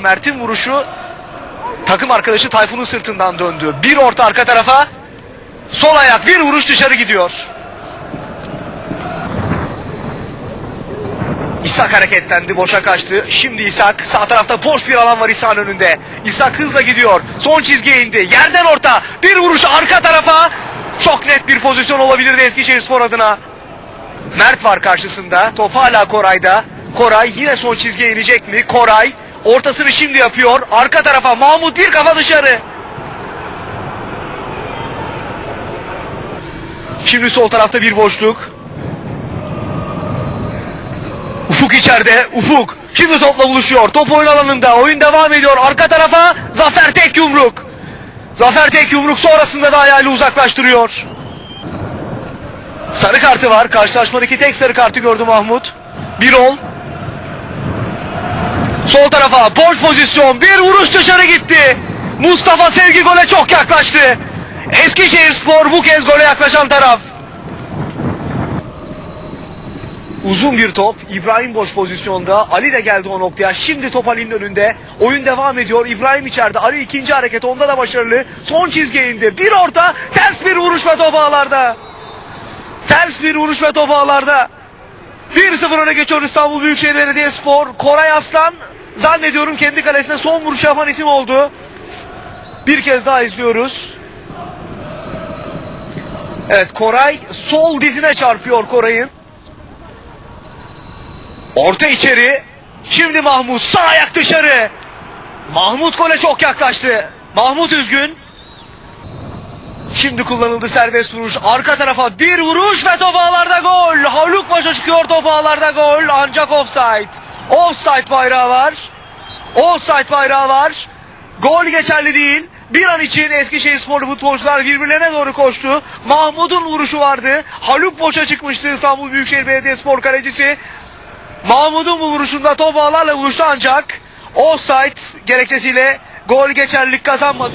Mert'in vuruşu takım arkadaşı Tayfun'un sırtından döndü. Bir orta arka tarafa. Sol ayak bir vuruş dışarı gidiyor. İshak hareketlendi, boşa kaçtı. Şimdi İshak sağ tarafta boş bir alan var İshak'ın önünde. İshak hızla gidiyor. Son çizgiye indi. Yerden orta. Bir vuruş arka tarafa. Çok net bir pozisyon olabilirdi Eskişehirspor adına. Mert var karşısında. Top hala Koray'da. Koray yine son çizgiye inecek mi? Koray ortasını şimdi yapıyor. Arka tarafa Mahmut bir kafa dışarı. Şimdi sol tarafta bir boşluk. Ufuk içeride. Ufuk. Şimdi topla buluşuyor. Top oyun alanında. Oyun devam ediyor. Arka tarafa Zafer tek yumruk. Zafer tek yumruk sonrasında da ayağıyla uzaklaştırıyor. Sarı kartı var. Karşılaşmadaki tek sarı kartı gördü Mahmut. Bir ol. Sol tarafa boş pozisyon. Bir vuruş dışarı gitti. Mustafa Sevgi gole çok yaklaştı. Eskişehir Spor bu kez gole yaklaşan taraf. Uzun bir top. İbrahim boş pozisyonda. Ali de geldi o noktaya. Şimdi top Ali'nin önünde. Oyun devam ediyor. İbrahim içeride. Ali ikinci hareket. Onda da başarılı. Son çizgiye indi. Bir orta. Ters bir vuruş ve top ağlarda. Ters bir vuruş ve top ağlarda. 1-0 öne geçiyor İstanbul Büyükşehir Belediyespor. Koray Aslan zannediyorum kendi kalesine son vuruş yapan isim oldu. Bir kez daha izliyoruz. Evet Koray sol dizine çarpıyor Koray'ın. Orta içeri. Şimdi Mahmut sağ ayak dışarı. Mahmut gole çok yaklaştı. Mahmut üzgün. Şimdi kullanıldı serbest vuruş. Arka tarafa bir vuruş ve top ağlarda gol. Haluk başa çıkıyor top ağlarda gol. Ancak offside. Offside bayrağı var. Offside bayrağı var. Gol geçerli değil. Bir an için Eskişehir sporlu futbolcular birbirlerine doğru koştu. Mahmut'un vuruşu vardı. Haluk boşa çıkmıştı İstanbul Büyükşehir Belediyespor kalecisi. Mahmut'un bu vuruşunda top ağlarla buluştu ancak offside gerekçesiyle gol geçerlilik kazanmadı.